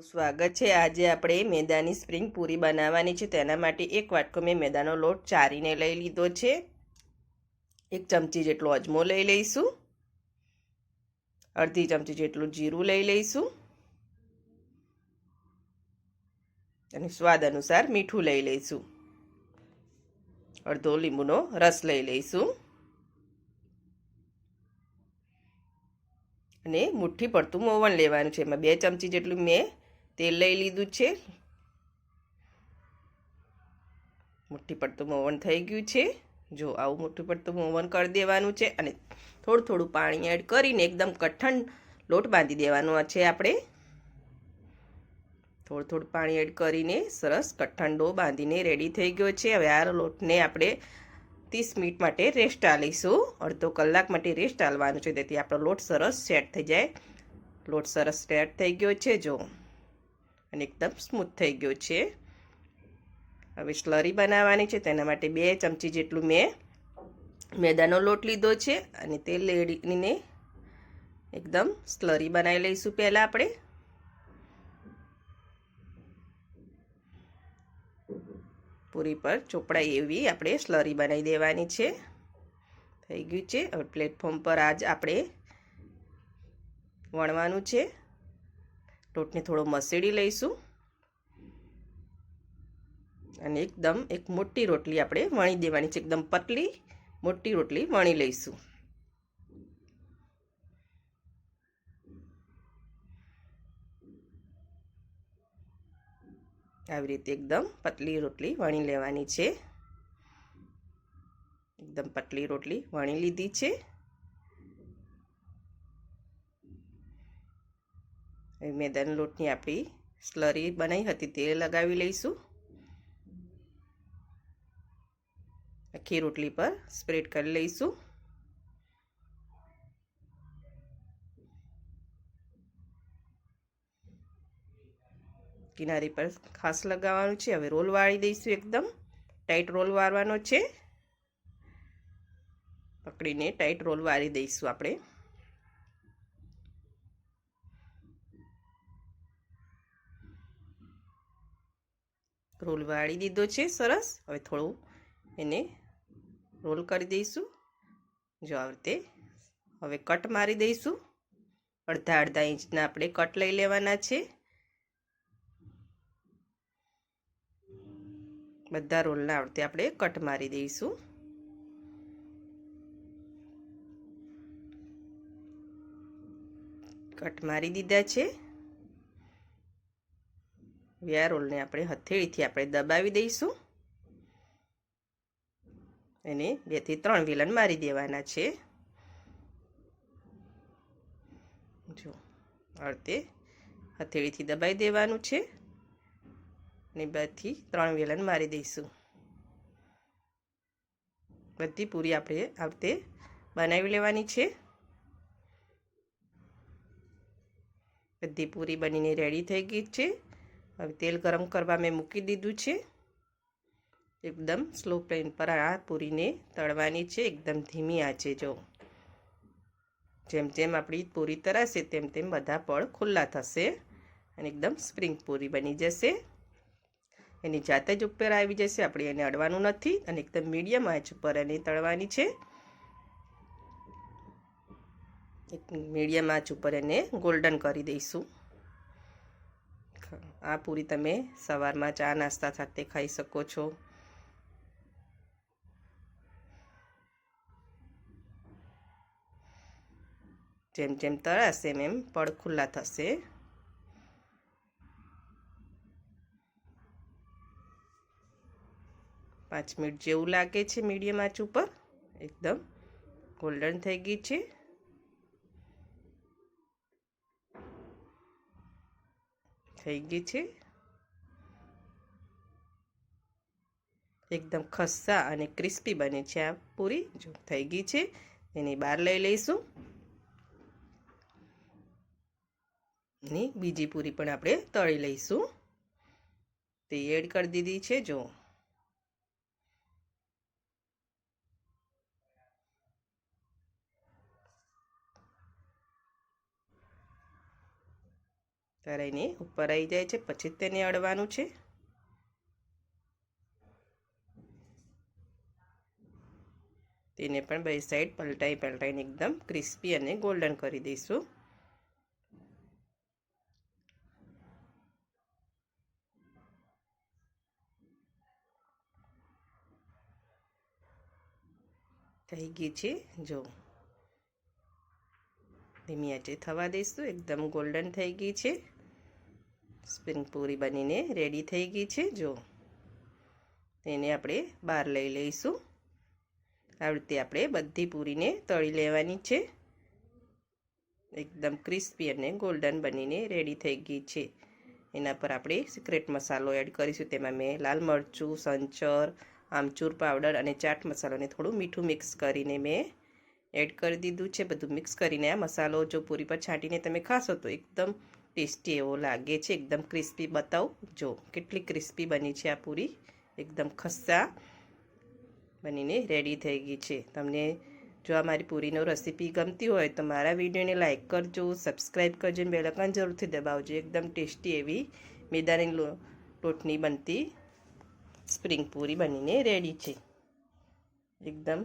સ્વાગત છે. આજે આપણે મેદાની સ્પ્રિંગ પૂરી બનાવવાની છે. તેના માટે એક વાટકો મેં મેદાનો લોટ ચારીને લઈ લીધો છે. એક ચમચી જેટલો અજમો લઈ લઈશું. અડધી ચમચી જેટલું જીરું લઈ લઈશું. અને સ્વાદ અનુસાર મીઠું લઈ લઈશું. અડધો લીંબુનો રસ લઈ લઈશું. અને મુઠ્ઠી પડતું મોવણ લેવાનું છે. એમાં બે ચમચી જેટલું મેં તેલ લઈ લીધું છે. મુઠ્ઠી પડતું મોવણ થઈ ગયું છે. જો આવું મુઠ્ઠી પડતું મોવણ કરી દેવાનું છે અને થોડું થોડું પાણી એડ કરીને એકદમ કઠણ લોટ બાંધી દેવાનો છે આપણે. થોડું થોડું પાણી એડ કરીને સરસ કઠણ ડો બાંધીને રેડી થઈ ગયો છે. હવે આ લોટને આપણે ત્રીસ મિનિટ માટે રેસ્ટ આલીશું. અડધો કલાક માટે રેસ્ટ આલવાનું છે. તેથી આપણો લોટ સરસ સેટ થઈ જાય. લોટ સરસ સેટ થઈ ગયો છે. જો અને એકદમ સ્મૂથ થઈ ગયો છે. હવે સ્લરી બનાવવાની છે, તેના માટે બે ચમચી જેટલું મેં મેદાનો લોટ લીધો છે અને તે લેડીને એકદમ સ્લરી બનાવી લઈશું પહેલાં આપણે. પૂરી પર ચોપડાય એવી આપણે સ્લરી બનાવી દેવાની છે. થઈ ગયું છે. હવે પ્લેટફોર્મ પર આજ આપણે વણવાનું છે. લોટને થોડો મસેડી લઈશું. અને એકદમ એક મોટી રોટલી આપણે વણી દેવાની છે. એકદમ પતલી, મોટી રોટલી વણી લઈશું. આવી રીતે એકદમ પતલી રોટલી વણી લેવાની છે. એકદમ પતલી રોટલી વણી લીધી છે. મેદાન લોટની આપણી સ્લરી બનાવી હતી તે લગાવી લઈશું. આખી રોટલી પર સ્પ્રેડ કરી લઈશું. કિનારી પર ખાસ લગાવવાનું છે, હવે રોલ વાળી દઈશું એકદમ. ટાઈટ રોલ વાળવાનો છે. પકડીને ટાઈટ રોલ વાળી દઈશું આપણે. રોલ વાળી દીધો છે, સરસ. હવે થોડું એને રોલ કરી દઈશું. જો આ રીતે હવે કટ મારી દઈશું. અડધા અડધા ઇંચના આપણે કટ લઈ લેવાના છે. બધા રોલના આવડતે આપણે કટ મારી દઈશું. કટ મારી દીધા છે. વ્યા રોલને આપણે હથેળીથી આપણે દબાવી દઈશું. એને બેથી ત્રણ વિલન મારી દેવાના છે. જો અડતે હથેળીથી દબાવી દેવાનું છે. અને બેથી ત્રણ વેલણ મારી દઈશું. બધી પૂરી આપણે આવતે બનાવી લેવાની છે. બધી પૂરી બનીને રેડી થઈ ગઈ છે. હવે તેલ ગરમ કરવા મેં મૂકી દીધું છે. એકદમ સ્લો ફ્લેમ પર આ પૂરીને તળવાની છે, એકદમ ધીમી આંચે જો. જેમ જેમ આપણી પૂરી તરાશે, તેમ તેમ બધા પળ ખુલ્લા થશે અને એકદમ સ્પ્રિંગ પૂરી બની જશે. એની જાતે જ ઉપર આવી જશે, આપણે એને અડવાનું નથી અને એકદમ મીડિયમ આંચ ઉપર એને તળવાની છે. એક મીડિયમ આંચ ઉપર એને ગોલ્ડન કરી દઈશું. આ પૂરી તમે સવારમાં ચા નાસ્તા સાથે ખાઈ શકો છો. જેમ જેમ તળાશે એમ પડ ખુલ્લા થશે. પાંચ મિનિટ જેવું લાગે છે મીડિયમ આંચ ઉપર. એકદમ ગોલ્ડન થઈ ગઈ છે. થઈ ગઈ છે. એકદમ ખસ્સા અને ક્રિસ્પી બને છે આ પૂરી. જો થઈ ગઈ છે, એની બહાર લઈ લઈશું. અને બીજી પૂરી પણ આપણે તળી લઈશું. તે એડ કરી દીધી છે, જો. તરાઈને ઉપર આવી જાય છે, પછી તેને અડવાનું છે. તેને પણ બે સાઈડ પલટાઈ પલટાઈને એકદમ ક્રિસ્પી અને ગોલ્ડન કરી દઈશું. થઈ ગઈ છે, જો. ધીમી આંચે થવા દઈશું, એકદમ ગોલ્ડન થઈ ગઈ છે. સ્પ્રિંગ પૂરી બનીને રેડી થઈ ગઈ છે. જો, તેને આપણે બહાર લઈ લઈશું. આવી રીતે આપણે બધી પૂરીને તળી લેવાની છે. એકદમ ક્રિસ્પી અને ગોલ્ડન બનીને રેડી થઈ ગઈ છે. એના પર આપણે સિક્રેટ મસાલો એડ કરીશું. તેમાં મેં લાલ મરચું, સંચર, આમચૂર પાવડર અને ચાટ મસાલોને થોડું મીઠું મિક્સ કરીને મેં એડ કરી દીધું છે. બધું મિક્સ કરીને આ મસાલો જો પૂરી પર છાંટીને તમે ખાશો તો એકદમ ટેસ્ટી એવો લાગે છે. એકદમ ક્રિસ્પી બતાવું. જો, કેટલી ક્રિસ્પી બની છે આ પૂરી. એકદમ ખસ્સા બનીને રેડી થઈ ગઈ છે. તમને જો આ મારી પૂરીનો રેસીપી ગમતી હોય તો મારા વિડીયોને લાઇક કરજો સબસ્ક્રાઈબ કરજો અને બેલકન જરૂરથી દબાવજો. એકદમ ટેસ્ટી એવી મેદાની લોટની બનતી સ્પ્રિંગ પૂરી બનીને રેડી છે. એકદમ